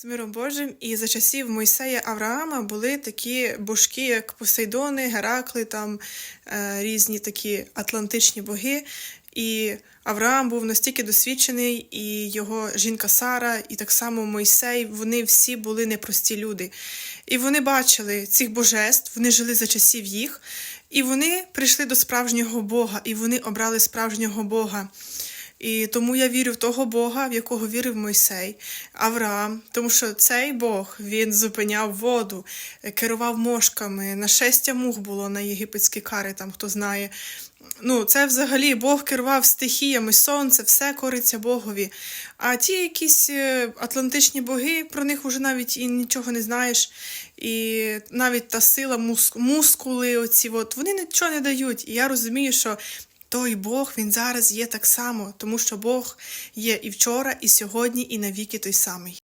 З миром Божим, і за часів Мойсея Авраама були такі божки, як Посейдони, Геракли, там е, різні такі атлантичні боги. І Авраам був настільки досвідчений, і його жінка Сара, і так само Мойсей, вони всі були непрості люди. І вони бачили цих божеств, вони жили за часів їх, і вони прийшли до справжнього Бога, і вони обрали справжнього Бога. І тому я вірю в того Бога, в якого вірив Мойсей, Авраам, тому що цей Бог він зупиняв воду, керував мошками, нашестя мух було на єгипетські кари, там хто знає. Ну, це взагалі Бог керував стихіями, сонце, все кориться Богові. А ті якісь е, атлантичні боги, про них вже навіть і нічого не знаєш. І навіть та сила, мускули, оці, от, вони нічого не дають. І я розумію, що той Бог він зараз є так само, тому що Бог є і вчора, і сьогодні, і навіки той самий.